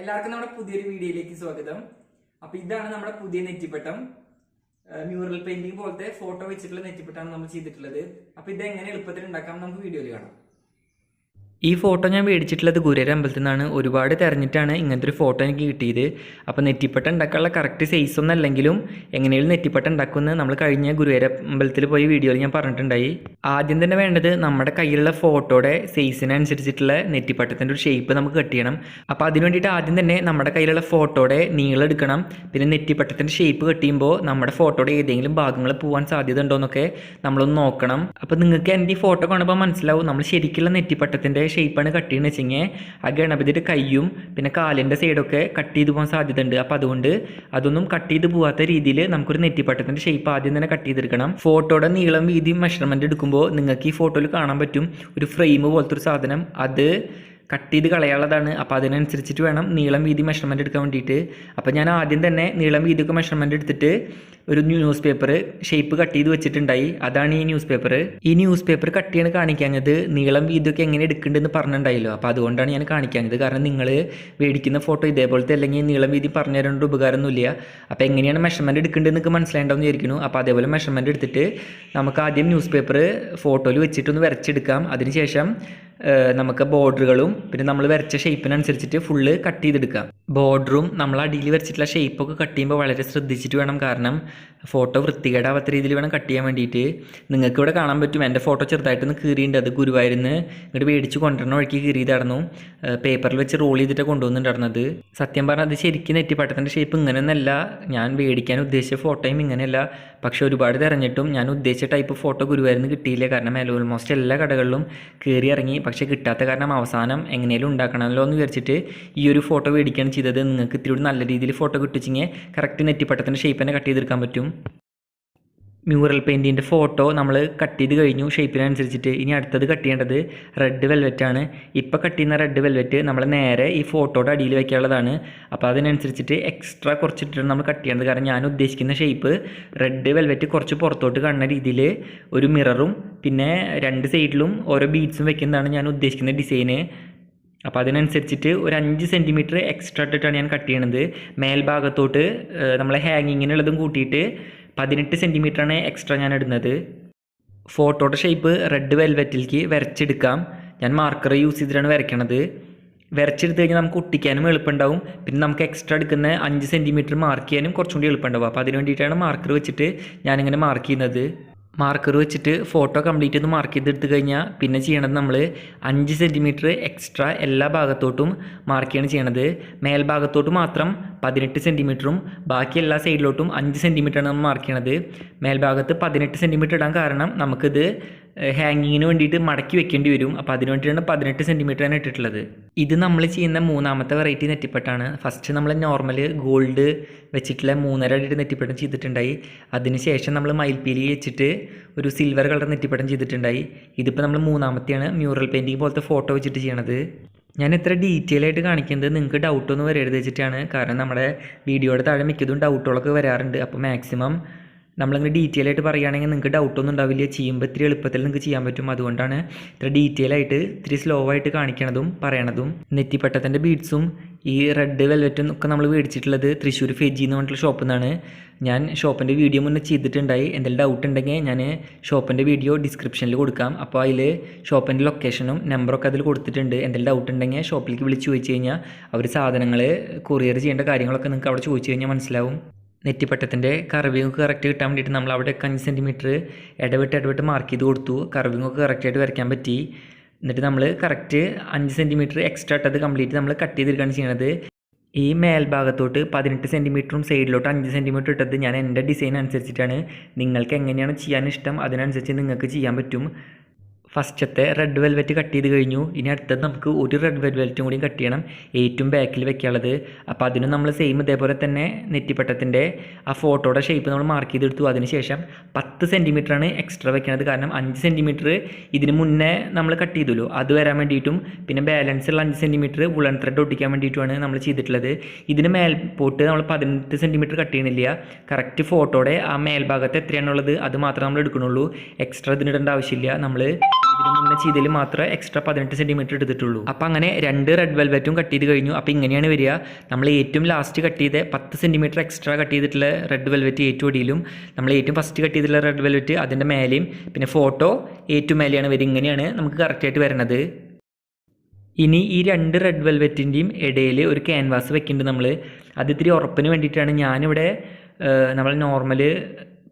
എല്ലാവർക്കും നമ്മുടെ പുതിയൊരു വീഡിയോയിലേക്ക് സ്വാഗതം. അപ്പൊ ഇതാണ് നമ്മുടെ പുതിയ നെറ്റിപ്പട്ടം. മ്യൂറൽ പെയിന്റിംഗ് പോലത്തെ ഫോട്ടോ വെച്ചിട്ടുള്ള നെറ്റിപ്പട്ടാണ് നമ്മൾ ചെയ്തിട്ടുള്ളത്. അപ്പൊ ഇത് എങ്ങനെ എളുപ്പത്തിൽ ഉണ്ടാക്കാം നമുക്ക് വീഡിയോയിൽ കാണാം. ഈ ഫോട്ടോ ഞാൻ മേടിച്ചിട്ടുള്ളത് ഗുരുവായൂർ അമ്പലത്തിൽ നിന്നാണ് ഒരുപാട് തിരഞ്ഞിട്ടാണ് ഇങ്ങനത്തെ ഒരു ഫോട്ടോ എനിക്ക് കിട്ടിയത്. അപ്പോൾ നെറ്റിപ്പട്ട ഉണ്ടാക്കാനുള്ള കറക്റ്റ് സൈസ് ഒന്നും അല്ലെങ്കിലും എങ്ങനെയും നെറ്റിപ്പട്ട ഉണ്ടാക്കുമെന്ന് നമ്മൾ കഴിഞ്ഞ ഗുരുവായൂർ അമ്പലത്തിൽ പോയി വീഡിയോയിൽ ഞാൻ പറഞ്ഞിട്ടുണ്ടായി. ആദ്യം തന്നെ വേണ്ടത് നമ്മുടെ കയ്യിലുള്ള ഫോട്ടോയുടെ സൈസിനനുസരിച്ചിട്ടുള്ള നെറ്റിപ്പട്ടത്തിന്റെ ഒരു ഷേപ്പ് നമുക്ക് കട്ട് ചെയ്യണം. അപ്പോൾ അതിന് വേണ്ടിയിട്ട് ആദ്യം തന്നെ നമ്മുടെ കയ്യിലുള്ള ഫോട്ടോയുടെ നീളം എടുക്കണം. പിന്നെ നെറ്റിപ്പട്ടത്തിന്റെ ഷേപ്പ് കട്ട് ചെയ്യുമ്പോൾ നമ്മുടെ ഫോട്ടോയുടെ ഏതെങ്കിലും ഭാഗങ്ങൾ പോകാൻ സാധ്യത ഉണ്ടോ എന്നൊക്കെ നമ്മളൊന്ന് നോക്കണം. അപ്പോൾ നിങ്ങൾക്ക് എന്റെ ഈ ഫോട്ടോ കാണുമ്പോൾ മനസ്സിലാവും നമ്മൾ ശരിക്കുള്ള നെറ്റിപ്പട്ടത്തിന്റെ ഷേപ്പാണ് കട്ട് ചെയ്യുന്നത് വെച്ചെങ്കിൽ ആ ഗണപതിയുടെ കൈയും പിന്നെ കാലിന്റെ സൈഡൊക്കെ കട്ട് ചെയ്ത് പോകാൻ സാധ്യത ഉണ്ട് അപ്പോൾ അതുകൊണ്ട് അതൊന്നും കട്ട് ചെയ്ത് പോകാത്ത രീതിയിൽ നമുക്കൊരു നെറ്റിപ്പട്ടത്തിന്റെ ഷേപ്പ് ആദ്യം തന്നെ കട്ട് ചെയ്തെടുക്കണം. ഫോട്ടോയുടെ നീളം വീതിയും മെഷർമെന്റ് എടുക്കുമ്പോൾ നിങ്ങൾക്ക് ഈ ഫോട്ടോയിൽ കാണാൻ പറ്റും. ഒരു ഫ്രെയിം പോലത്തെ ഒരു സാധനം. അത് കട്ട് ചെയ്ത് കളയാനുള്ളതാണ്. അപ്പോൾ അതിനനുസരിച്ചിട്ട് വേണം നീളം വീതി മെഷർമെന്റ് എടുക്കാൻ വേണ്ടിയിട്ട്. അപ്പോൾ ഞാൻ ആദ്യം തന്നെ നീളം വീതിയൊക്കെ മെഷർമെന്റ് എടുത്തിട്ട് ഒരു ന്യൂസ് പേപ്പർ ഷേപ്പ് കട്ട് ചെയ്ത് വെച്ചിട്ടുണ്ടായി. അതാണ് ഈ ന്യൂസ് പേപ്പർ ഈ ന്യൂസ് പേപ്പർ കട്ട് ചെയ്യണ കാണിക്കാഞ്ഞത് നീളം വീതിയൊക്കെ എങ്ങനെ എടുക്കേണ്ടതെന്ന് പറഞ്ഞിട്ടുണ്ടായില്ലോ. അപ്പോൾ അതുകൊണ്ടാണ് ഞാൻ കാണിക്കാഞ്ഞത്. കാരണം നിങ്ങൾ മേടിക്കുന്ന ഫോട്ടോ ഇതേപോലത്തെ അല്ലെങ്കിൽ നീളം വീതി പറഞ്ഞു തരേണ്ട ഉപകാരമൊന്നുമില്ല. അപ്പോൾ എങ്ങനെയാണ് മെഷർമെന്റ് എടുക്കേണ്ടതെന്ന് നിങ്ങൾക്ക് മനസ്സിലായിട്ടുണ്ടെന്ന് വിചാരിക്കുന്നു. അപ്പോൾ അതേപോലെ മെഷർമെന്റ് എടുത്തിട്ട് നമുക്ക് ആദ്യം ന്യൂസ് പേപ്പർ ഫോട്ടോയിൽ വെച്ചിട്ടൊന്ന് വരച്ചെടുക്കാം. അതിനുശേഷം നമുക്ക് ബോർഡറുകളും പിന്നെ നമ്മൾ വരച്ച ഷേപ്പിനനുസരിച്ചിട്ട് ഫുള്ള് കട്ട് ചെയ്തെടുക്കാം. ബോർഡറും നമ്മൾ അടിയിൽ വരച്ചിട്ടുള്ള ഷേപ്പൊക്കെ കട്ട് ചെയ്യുമ്പോൾ വളരെ ശ്രദ്ധിച്ചിട്ട് വേണം കാരണം ഫോട്ടോ വൃത്തികേടാവാത്ത രീതിയിൽ വേണം കട്ട് ചെയ്യാൻ വേണ്ടിയിട്ട്. നിങ്ങൾക്ക് ഇവിടെ കാണാൻ പറ്റും. എന്റെ ഫോട്ടോ ചെറുതായിട്ടൊന്ന് കീറിയിട്ടുണ്ട് അത് ഗുരുവായൂരിന്ന് ഇങ്ങോട്ട് മേടിച്ച് കൊണ്ടുവരണ വഴിക്ക് കീറിയതായിരുന്നു. പേപ്പറിൽ വെച്ച് റോൾ ചെയ്തിട്ട് കൊണ്ടുവന്നിട്ടുണ്ടായിരുന്നത്. സത്യം പറഞ്ഞാൽ അത് ശരിക്കും നെറ്റിപ്പട്ടത്തിന്റെ ഷേപ്പ് ഇങ്ങനെയൊന്നല്ല. ഞാൻ മേടിക്കാൻ ഉദ്ദേശിച്ച ഫോട്ടോയും ഇങ്ങനെയല്ല. പക്ഷെ ഒരുപാട് തിരഞ്ഞിട്ടും ഞാൻ ഉദ്ദേശിച്ച ടൈപ്പ് ഫോട്ടോ ഗുരുവായൂരിന്ന് കിട്ടിയില്ല. കാരണം ഓൾമോസ്റ്റ് എല്ലാ കടകളിലും കയറി ഇറങ്ങി. പക്ഷെ കിട്ടാത്ത കാരണം അവസാനം എങ്ങനെയും ഉണ്ടാക്കണമല്ലോ എന്ന് വിചാരിച്ചിട്ട് ഈ ഒരു ഫോട്ടോ മേടിക്കുകയാണ് ചെയ്തത്. നിങ്ങൾക്ക് ഇത്തിരി നല്ല രീതിയിൽ ഫോട്ടോ കിട്ടിച്ചെങ്കിൽ കറക്റ്റ് നെറ്റിപ്പട്ടത്തിന്റെ ഷേപ്പ് തന്നെ കട്ട് ചെയ്തെടുക്കാൻ പറ്റും. മ്യൂറൽ പെയിന്റിന്റെ ഫോട്ടോ നമ്മൾ കട്ട് ചെയ്ത് കഴിഞ്ഞു. ഷേപ്പിനനുസരിച്ചിട്ട് ഇനി അടുത്തത് കട്ട് ചെയ്യേണ്ടത് റെഡ് വെൽവെറ്റ് ആണ്. ഇപ്പോൾ കട്ട് ചെയ്യുന്ന റെഡ് വെൽവെറ്റ് നമ്മൾ നേരെ ഈ ഫോട്ടോയുടെ അടിയിൽ വയ്ക്കാനുള്ളതാണ് അപ്പോൾ അതിനനുസരിച്ചിട്ട് എക്സ്ട്രാ കുറച്ചിട്ടാണ് നമ്മൾ കട്ട് ചെയ്യേണ്ടത്. കാരണം ഞാൻ ഉദ്ദേശിക്കുന്ന ഷേപ്പ് റെഡ് വെൽവെറ്റ് കുറച്ച് പുറത്തോട്ട് കാണുന്ന രീതിയിൽ ഒരു മിററും പിന്നെ രണ്ട് സൈഡിലും ഓരോ ബീഡ്സും വെക്കുന്നതാണ് ഞാൻ ഉദ്ദേശിക്കുന്ന ഡിസൈന് അപ്പോൾ അതിനനുസരിച്ചിട്ട് ഒരു അഞ്ച് സെന്റിമീറ്റർ എക്സ്ട്രാ ഇട്ടിട്ടാണ് ഞാൻ കട്ട് ചെയ്യണത്. മേൽഭാഗത്തോട്ട് നമ്മളെ ഹാങ്ങിങ്ങിനുള്ളതും കൂട്ടിയിട്ട് പതിനെട്ട് സെന്റിമീറ്ററാണ് എക്സ്ട്രാ ഞാൻ ഇടുന്നത് ഫോട്ടോയുടെ ഷേപ്പ് റെഡ് വെൽവെറ്റിലേക്ക് വരച്ചെടുക്കാം. ഞാൻ മാർക്കർ യൂസ് ചെയ്തിട്ടാണ് വരയ്ക്കണത്. വരച്ചെടുത്ത് കഴിഞ്ഞാൽ നമുക്ക് ഒട്ടിക്കാനും എളുപ്പമുണ്ടാവും. പിന്നെ നമുക്ക് എക്സ്ട്രാ എടുക്കുന്ന അഞ്ച് സെന്റിമീറ്റർ മാർക്ക് ചെയ്യാനും കുറച്ചും കൂടി എളുപ്പമുണ്ടാവും. അപ്പോൾ അതിന് വേണ്ടിയിട്ടാണ് മാർക്കർ വെച്ചിട്ട് ഞാനിങ്ങനെ മാർക്ക് ചെയ്യുന്നത്. മാർക്കർ വെച്ചിട്ട് ഫോട്ടോ കംപ്ലീറ്റ് ഒന്ന് മാർക്ക് ചെയ്തെടുത്ത് കഴിഞ്ഞാൽ പിന്നെ ചെയ്യണത് നമ്മൾ അഞ്ച് സെന്റിമീറ്റർ എക്സ്ട്രാ എല്ലാ ഭാഗത്തോട്ടും മാർക്ക് ചെയ്യാണ് ചെയ്യണത്. മേൽഭാഗത്തോട്ട് മാത്രം പതിനെട്ട് സെന്റിമീറ്ററും ബാക്കി എല്ലാ സൈഡിലോട്ടും അഞ്ച് സെന്റിമീറ്ററാണ് നമ്മൾ മാർക്ക് ചെയ്യണത്. മേൽഭാഗത്ത് പതിനെട്ട് സെന്റിമീറ്റർ ഇടാൻ കാരണം നമുക്കിത് ഹാങ്ങിങ്ങിന് വേണ്ടിയിട്ട് മടക്കി വെക്കേണ്ടി വരും. അപ്പോൾ അതിന് വേണ്ടിയിട്ടാണ് പതിനെട്ട് സെന്റിമീറ്ററാണ് ഇട്ടിട്ടുള്ളത്. ഇത് നമ്മൾ ചെയ്യുന്ന മൂന്നാമത്തെ വെറൈറ്റി നെറ്റിപ്പട്ടാണ്. ഫസ്റ്റ് നമ്മൾ നോർമൽ ഗോൾഡ് വെച്ചിട്ടുള്ള മൂന്നര അടിയുടെ നെറ്റിപ്പട്ടം ചെയ്തിട്ടുണ്ടായി. അതിന് ശേഷം നമ്മൾ മയിൽപ്പീലി വെച്ചിട്ട് ഒരു സിൽവർ കളർ നെറ്റിപ്പട്ടം ചെയ്തിട്ടുണ്ടായി. ഇതിപ്പോൾ നമ്മൾ മൂന്നാമത്തെയാണ് മ്യൂറൽ പെയിന്റിങ് പോലത്തെ ഫോട്ടോ വെച്ചിട്ട് ചെയ്യണത്. ഞാൻ ഇത്ര ഡീറ്റെയിൽ ആയിട്ട് കാണിക്കുന്നത് നിങ്ങൾക്ക് ഡൗട്ടൊന്നും വരരുത് വെച്ചിട്ടാണ്. കാരണം നമ്മുടെ വീഡിയോയുടെ താഴെ മിക്കതും ഡൗട്ടുകളൊക്കെ വരാറുണ്ട്. അപ്പോൾ മാക്സിമം നമ്മളിങ്ങനെ ഡീറ്റെയിൽ ആയിട്ട് പറയുകയാണെങ്കിൽ നിങ്ങൾക്ക് ഡൗട്ടൊന്നും ഉണ്ടാവില്ല. ചെയ്യുമ്പോൾ ഇത്തിരി എളുപ്പത്തിൽ നിങ്ങൾക്ക് ചെയ്യാൻ പറ്റും. അതുകൊണ്ടാണ് ഇത്ര ഡീറ്റെയിൽ ആയിട്ട് ഇത്തിരി സ്ലോ ആയിട്ട് കാണിക്കണതും പറയണതും. നെറ്റിപ്പട്ടത്തിന്റെ ബീഡ്സും ഈ റെഡ് വെൽവെറ്റും ഒക്കെ നമ്മൾ മേടിച്ചിട്ടുള്ളത് തൃശ്ശൂർ ഫെജി എന്ന് പറഞ്ഞിട്ടുള്ള ഷോപ്പിൽ നിന്നാണ് ഞാൻ ഷോപ്പിന്റെ വീഡിയോ മുന്നേ ചെയ്തിട്ടുണ്ടായി. എന്തെങ്കിലും ഡൗട്ട് ഉണ്ടെങ്കിൽ ഞാൻ ഷോപ്പിന്റെ വീഡിയോ ഡിസ്ക്രിപ്ഷനിൽ കൊടുക്കാം. അപ്പോൾ അതിൽ ഷോപ്പിന്റെ ലൊക്കേഷനും നമ്പറൊക്കെ അതിൽ കൊടുത്തിട്ടുണ്ട്. എന്തെങ്കിലും ഡൗട്ട് ഉണ്ടെങ്കിൽ ഷോപ്പിലേക്ക് വിളിച്ച് ചോദിച്ചു കഴിഞ്ഞാൽ അവർ സാധനങ്ങൾ കൊറിയർ ചെയ്യേണ്ട കാര്യങ്ങളൊക്കെ നിങ്ങൾക്ക് അവിടെ ചോദിച്ചു കഴിഞ്ഞാൽ മനസ്സിലാവും. നെറ്റിപ്പട്ടത്തിന്റെ കർവിങ് കറക്റ്റ് കിട്ടാൻ വേണ്ടിയിട്ട് നമ്മൾ അവിടെ അഞ്ച് സെന്റിമീറ്റർ ഇടവിട്ട് ഇടവിട്ട് മാർക്ക് ചെയ്ത് കൊടുത്തു. കർവിങ്ങൊക്കെ കറക്റ്റായിട്ട് വരയ്ക്കാൻ പറ്റി. എന്നിട്ട് നമ്മൾ കറക്റ്റ് അഞ്ച് സെന്റിമീറ്റർ എക്സ്ട്രാ ഇട്ടത് കംപ്ലീറ്റ് നമ്മൾ കട്ട് ചെയ്തെടുക്കുകയാണ് ചെയ്യണത്. ഈ മേൽഭാഗത്തോട്ട് പതിനെട്ട് സെന്റിമീറ്ററും സൈഡിലോട്ട് അഞ്ച് സെന്റിമീറ്റർ ഇട്ടത് ഞാൻ എന്റെ ഡിസൈൻ അനുസരിച്ചിട്ടാണ്. നിങ്ങൾക്ക് എങ്ങനെയാണ് ചെയ്യാൻ ഇഷ്ടം? അതിനനുസരിച്ച് നിങ്ങൾക്ക് ചെയ്യാൻ പറ്റും. ഫസ്റ്റത്തെ റെഡ് വെൽവെറ്റ് കട്ട് ചെയ്ത് കഴിഞ്ഞു. ഇനി അടുത്തത് നമുക്ക് ഒരു റെഡ് വെൽവെറ്റും കൂടി കട്ട് ചെയ്യണം. ഏറ്റവും ബാക്കിൽ വെക്കാനുള്ളത്. അപ്പോൾ അതിനും നമ്മൾ സെയിം ഇതേപോലെ തന്നെ നെറ്റിപ്പട്ടത്തിന്റെ ആ ഫോട്ടോയുടെ ഷേപ്പ് നമ്മൾ മാർക്ക് ചെയ്തെടുത്തു. അതിനുശേഷം പത്ത് സെന്റിമീറ്ററാണ് എക്സ്ട്രാ വെക്കണത്. കാരണം അഞ്ച് സെന്റിമീറ്റർ ഇതിന് മുന്നേ നമ്മൾ കട്ട് ചെയ്തല്ലോ. അത് വരാൻ വേണ്ടിയിട്ടും പിന്നെ ബാലൻസ് ഉള്ള അഞ്ച് സെന്റിമീറ്റർ വുളൺ ത്രെഡ് ഒട്ടിക്കാൻ വേണ്ടിയിട്ടുമാണ് നമ്മൾ ചെയ്തിട്ടുള്ളത്. ഇതിന് മേൽപോട്ട് നമ്മൾ പതിനെട്ട് സെന്റിമീറ്റർ കട്ട് ചെയ്യുന്നില്ല കറക്റ്റ് ഫോട്ടോയുടെ ആ മേൽഭാഗത്ത് എത്രയാണുള്ളത്? അത് മാത്രമേ നമ്മൾ എടുക്കണുള്ളൂ എക്സ്ട്രാ ഇതിനിടേണ്ട ആവശ്യമില്ല. നമ്മൾ ഇതിന് മുന്നേ ചെയ്തതിൽ മാത്രമേ എക്സ്ട്രാ പതിനെട്ട് സെന്റിമീറ്റർ എടുത്തിട്ടുള്ളൂ. അപ്പോൾ അങ്ങനെ രണ്ട് റെഡ് വെൽവെറ്റും കട്ട് ചെയ്ത് കഴിഞ്ഞു. അപ്പോൾ ഇങ്ങനെയാണ് വരിക. നമ്മൾ ഏറ്റവും ലാസ്റ്റ് കട്ട് ചെയ്ത് പത്ത് സെന്റിമീറ്റർ എക്സ്ട്രാ കട്ട് ചെയ്തിട്ടുള്ള റെഡ് വെൽവെറ്റ് ഏറ്റവും അടിയിലും നമ്മൾ ഏറ്റവും ഫസ്റ്റ് കട്ട് ചെയ്തിട്ടുള്ള റെഡ് വെൽവെറ്റ് അതിന്റെ മേലെയും പിന്നെ ഫോട്ടോ ഏറ്റവും മേലെയാണ് വരിക. ഇങ്ങനെയാണ് നമുക്ക് കറക്റ്റായിട്ട് വരണത്. ഇനി ഈ രണ്ട് റെഡ് വെൽവെറ്റിന്റെയും ഇടയിൽ ഒരു ക്യാൻവാസ് വെക്കുന്നുണ്ട് നമ്മൾ അത് ഇത്തിരി ഉറപ്പിന് വേണ്ടിയിട്ടാണ് ഞാനിവിടെ നമ്മൾ നോർമൽ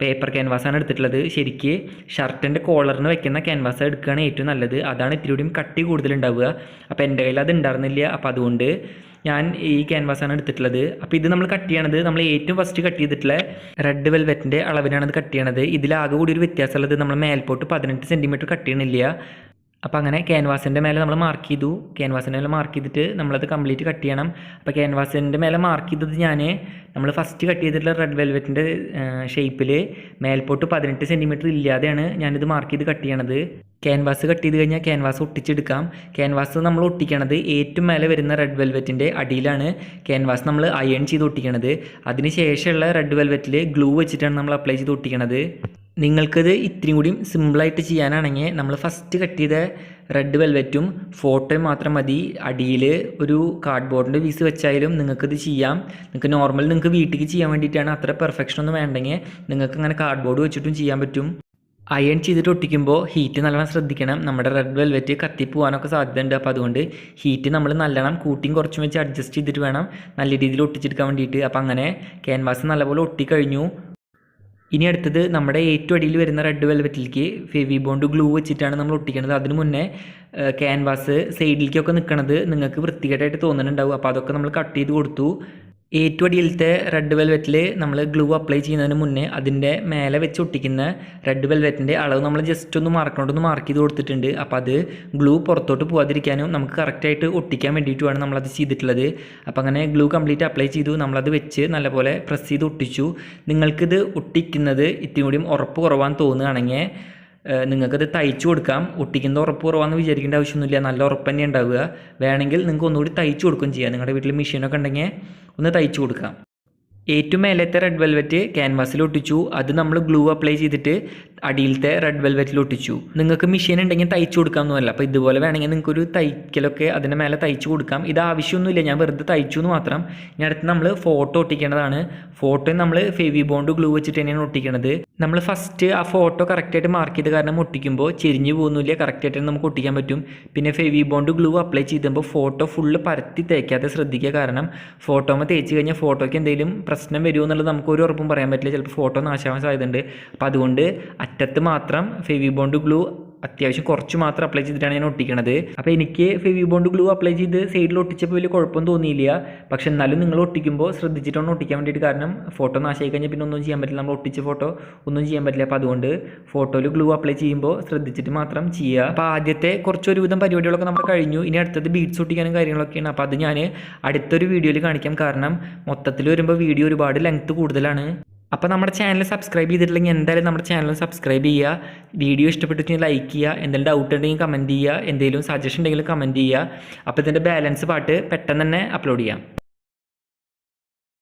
പേപ്പർ ക്യാൻവാസാണ് എടുത്തിട്ടുള്ളത്. ശരിക്ക് ഷർട്ടിന്റെ കോളറിന് വെക്കുന്ന ക്യാൻവാസ് എടുക്കുകയാണ് ഏറ്റവും നല്ലത്. അതാണ് ഇത്തിരി കൂടിയും കട്ടി കൂടുതലുണ്ടാവുക അപ്പോൾ എന്റെ കയ്യിൽ അത് ഉണ്ടായിരുന്നില്ല. അപ്പോൾ അതുകൊണ്ട് ഞാൻ ഈ ക്യാൻവാസാണ് എടുത്തിട്ടുള്ളത്. അപ്പോൾ ഇത് നമ്മൾ കട്ട് ചെയ്യണത് നമ്മൾ ഏറ്റവും ഫസ്റ്റ് കട്ട് ചെയ്തിട്ടുള്ള റെഡ് വെൽവെറ്റിന്റെ അളവിനാണ് ഇത് കട്ട് ചെയ്യണത്. ഇതിലാകെ കൂടി ഒരു വ്യത്യാസമുള്ളത് നമ്മൾ മേൽപോട്ട് പതിനെട്ട് സെന്റിമീറ്റർ കട്ട് ചെയ്യണില്ല. അപ്പോൾ അങ്ങനെ ക്യാൻവാസിന്റെ മേലെ നമ്മൾ മാർക്ക് ചെയ്തു. ക്യാൻവാസിന്റെ മേലെ മാർക്ക് ചെയ്തിട്ട് നമ്മളത് കംപ്ലീറ്റ് കട്ട് ചെയ്യണം. അപ്പോൾ ക്യാൻവാസിന്റെ മേലെ മാർക്ക് ചെയ്തത് ഞാൻ നമ്മൾ ഫസ്റ്റ് കട്ട് ചെയ്തിട്ടുള്ള റെഡ് വെൽവെറ്റിന്റെ ഷേപ്പിൽ മേൽപോട്ട് പതിനെട്ട് സെന്റിമീറ്റർ ഇല്ലാതെയാണ് ഞാനിത് മാർക്ക് ചെയ്ത് കട്ട് ചെയ്യണത്. ക്യാൻവാസ് കട്ട് ചെയ്ത് കഴിഞ്ഞാൽ ക്യാൻവാസ് ഒട്ടിച്ചെടുക്കാം. ക്യാൻവാസ് നമ്മൾ ഒട്ടിക്കണത് ഏറ്റവും മേലെ വരുന്ന റെഡ് വെൽവെറ്റിന്റെ അടിയിലാണ് ക്യാൻവാസ് നമ്മൾ അയൺ ചെയ്ത് ഒട്ടിക്കണത്. അതിന് ശേഷമുള്ള റെഡ് വെൽവെറ്റിൽ ഗ്ലൂ വെച്ചിട്ടാണ് നമ്മൾ അപ്ലൈ ചെയ്ത് ഒട്ടിക്കണത്. നിങ്ങൾക്കത് ഇത്രയും കൂടി സിമ്പിളായിട്ട് ചെയ്യാനാണെങ്കിൽ നമ്മൾ ഫസ്റ്റ് കട്ട് ചെയ്ത റെഡ് വെൽവെറ്റും ഫോട്ടോയും മാത്രം മതി. അടിയിൽ ഒരു കാർഡ്ബോർഡിന്റെ പീസ് വെച്ചായാലും നിങ്ങൾക്കത് ചെയ്യാം. നിങ്ങൾക്ക് നോർമൽ നിങ്ങൾക്ക് വീട്ടിലേക്ക് ചെയ്യാൻ വേണ്ടിയിട്ടാണ് അത്ര പെർഫെക്ഷൻ ഒന്നും വേണ്ടെങ്കിൽ നിങ്ങൾക്ക് അങ്ങനെ കാർഡ്ബോർഡ് വെച്ചിട്ടും ചെയ്യാൻ പറ്റും. അയൺ ചെയ്തിട്ട് ഒട്ടിക്കുമ്പോൾ ഹീറ്റ് നല്ലോണം ശ്രദ്ധിക്കണം. നമ്മുടെ റെഡ് വെൽവെറ്റ് കത്തിപ്പോവാനൊക്കെ സാധ്യതയുണ്ട്. അപ്പോൾ അതുകൊണ്ട് ഹീറ്റ് നമ്മൾ നല്ലോണം കൂട്ടിയും കുറച്ചും വെച്ച് അഡ്ജസ്റ്റ് ചെയ്തിട്ട് വേണം നല്ല രീതിയിൽ ഒട്ടിച്ചെടുക്കാൻ വേണ്ടിയിട്ട്. അപ്പോൾ അങ്ങനെ ക്യാൻവാസ് നല്ലപോലെ ഒട്ടിക്കഴിഞ്ഞു. ഇനി അടുത്തത് നമ്മുടെ ഏറ്റവും അടിയിൽ വരുന്ന റെഡ് വെൽവെറ്റിലേക്ക് ഫെവി ബോണ്ട് ഗ്ലൂ വെച്ചിട്ടാണ് നമ്മൾ ഒട്ടിക്കുന്നത് അതിന് മുന്നേ ക്യാൻവാസ് സൈഡിലേക്കൊക്കെ നിൽക്കണത് നിങ്ങൾക്ക് വൃത്തികേടായിട്ട് തോന്നുന്നുണ്ടാവും. അപ്പോൾ അതൊക്കെ നമ്മൾ കട്ട് ചെയ്ത് കൊടുത്തു. ഏറ്റവും അടിയിലത്തെ റെഡ് വെൽവെറ്റിൽ നമ്മൾ ഗ്ലൂ അപ്ലൈ ചെയ്യുന്നതിന് മുന്നേ അതിന്റെ മേലെ വെച്ച് ഒട്ടിക്കുന്ന റെഡ് വെൽവെറ്റിന്റെ അളവ് നമ്മൾ ജസ്റ്റ് ഒന്ന് മാർക്കണോട്ടൊന്ന് മാർക്ക് ചെയ്ത് കൊടുത്തിട്ടുണ്ട്. അപ്പോൾ അത് ഗ്ലൂ പുറത്തോട്ട് പോകാതിരിക്കാനും നമുക്ക് കറക്റ്റായിട്ട് ഒട്ടിക്കാൻ വേണ്ടിയിട്ടുമാണ് നമ്മളത് ചെയ്തിട്ടുള്ളത്. അപ്പോൾ അങ്ങനെ ഗ്ലൂ കംപ്ലീറ്റ് അപ്ലൈ ചെയ്തു. നമ്മളത് വെച്ച് നല്ലപോലെ പ്രസ് ചെയ്ത് ഒട്ടിച്ചു. നിങ്ങൾക്കിത് ഒട്ടിക്കുന്നത് ഇത്തിരി കൂടിയും ഉറപ്പ് കുറവാൻ തോന്നുകയാണെങ്കിൽ നിങ്ങൾക്കത് തയ്ച്ചു കൊടുക്കാം. ഒട്ടിക്കുന്ന ഉറപ്പ് കുറവാന്ന് വിചാരിക്കേണ്ട ആവശ്യമൊന്നുമില്ല. നല്ല ഉറപ്പ് തന്നെ ഉണ്ടാവുക. വേണമെങ്കിൽ നിങ്ങൾക്ക് ഒന്നുകൂടി തയ്ച്ചു കൊടുക്കുകയും ചെയ്യാം. നിങ്ങളുടെ വീട്ടിൽ മെഷീനൊക്കെ ഉണ്ടെങ്കിൽ ഒന്ന് തയ്ച്ചു കൊടുക്കാം. ഏറ്റവും മേലത്തെ റെഡ് വെൽവെറ്റ് ക്യാൻവാസിൽ ഒട്ടിച്ചു. അത് നമ്മൾ ഗ്ലൂ അപ്ലൈ ചെയ്തിട്ട് അടിയിലത്തെ റെഡ് വെൽവെറ്റിൽ ഒട്ടിച്ചു. നിങ്ങൾക്ക് മെഷീൻ ഉണ്ടെങ്കിൽ തയ്ച്ചു കൊടുക്കാമെന്നല്ല അപ്പോൾ ഇതുപോലെ വേണമെങ്കിൽ നിങ്ങൾക്ക് ഒരു തയ്ക്കലൊക്കെ അതിന്റെ മേലെ തയ്ച്ചു കൊടുക്കാം. ഇത് ആവശ്യമൊന്നുമില്ല. ഞാൻ വെറുതെ തയ്ച്ചു എന്ന് മാത്രം. ഞാൻ അടുത്ത് നമ്മൾ ഫോട്ടോ ഒട്ടിക്കേണ്ടതാണ്. ഫോട്ടോ നമ്മൾ ഫെവി ബോണ്ട് ഗ്ലൂ വെച്ചിട്ട് തന്നെയാണ് ഒട്ടിക്കണത്. നമ്മൾ ഫസ്റ്റ് ആ ഫോട്ടോ കറക്റ്റായിട്ട് മാർക്ക് ചെയ്ത് കാരണം ഒട്ടിക്കുമ്പോൾ ചെരിഞ്ഞു പോകുന്നില്ല. കറക്റ്റായിട്ട് നമുക്ക് ഒട്ടിക്കാൻ പറ്റും. പിന്നെ ഫെവി ബോണ്ട് ഗ്ലൂ അപ്ലൈ ചെയ്തുമ്പോൾ ഫോട്ടോ ഫുള്ള് പരത്തി തേക്കാതെ ശ്രദ്ധിക്കുക കാരണം ഫോട്ടോമ തേച്ച് കഴിഞ്ഞാൽ ഫോട്ടോയ്ക്ക് എന്തെങ്കിലും പ്രശ്നം വരുമോ എന്നുള്ളത് നമുക്ക് ഒരു ഉറപ്പും പറയാൻ പറ്റില്ല. ചിലപ്പോൾ ഫോട്ടോ നാശാവാൻ സാധ്യതയുണ്ട്. അപ്പോൾ അതുകൊണ്ട് അറ്റത്ത് മാത്രം ഫെവി ബോണ്ട് ഗ്ലൂ അത്യാവശ്യം കുറച്ച് മാത്രം അപ്ലൈ ചെയ്തിട്ടാണ് ഞാൻ ഒട്ടിക്കണത്. അപ്പോൾ എനിക്ക് ഫെവി ബോണ്ട് ഗ്ലൂ അപ്ലൈ ചെയ്ത് സൈഡിൽ ഒട്ടിച്ചപ്പോൾ വലിയ കുഴപ്പം തോന്നിയില്ല. പക്ഷെ എന്നാലും നിങ്ങൾ ഒട്ടിക്കുമ്പോൾ ശ്രദ്ധിച്ചിട്ടാണ് ഒട്ടിക്കാൻ വേണ്ടിയിട്ട് കാരണം ഫോട്ടോ നാശമായി കഴിഞ്ഞാൽ പിന്നെ ഒന്നും ചെയ്യാൻ പറ്റില്ല. നമ്മൾ ഒട്ടിച്ച ഫോട്ടോ ഒന്നും ചെയ്യാൻ പറ്റില്ല. അപ്പോൾ അതുകൊണ്ട് ഫോട്ടോയിൽ ഗ്ലൂ അപ്ലൈ ചെയ്യുമ്പോൾ ശ്രദ്ധിച്ചിട്ട് മാത്രം ചെയ്യുക. അപ്പോൾ ആദ്യത്തെ കുറച്ച് ഒരുവിധം പരിപാടികളൊക്കെ നമ്മൾ കഴിഞ്ഞു. ഇനി അടുത്തത് ബീഡ്സ് ഒട്ടിക്കാനും കാര്യങ്ങളൊക്കെയാണ്. അപ്പോൾ അത് ഞാൻ അടുത്തൊരു വീഡിയോയിൽ കാണിക്കാം. കാരണം മൊത്തത്തിൽ വരുമ്പോൾ വീഡിയോ ഒരുപാട് ലെങ്ത്ത് കൂടുതലാണ്. അപ്പോൾ നമ്മുടെ ചാനൽ സബ്സ്ക്രൈബ് ചെയ്തിട്ടില്ലെങ്കിൽ എന്തായാലും നമ്മുടെ ചാനൽ സബ്സ്ക്രൈബ് ചെയ്യുക. വീഡിയോ ഇഷ്ടപ്പെട്ടിട്ടുണ്ടെങ്കിൽ ലൈക്ക് ചെയ്യുക. എന്തെങ്കിലും ഡൗട്ട് ഉണ്ടെങ്കിൽ കമന്റ് ചെയ്യുക. എന്തെങ്കിലും സജഷൻ ഉണ്ടെങ്കിൽ കമന്റ് ചെയ്യുക. അപ്പോൾ ഇതിന്റെ ബാലൻസ് പാട്ട് പെട്ടെന്ന് തന്നെ അപ്ലോഡ് ചെയ്യാം.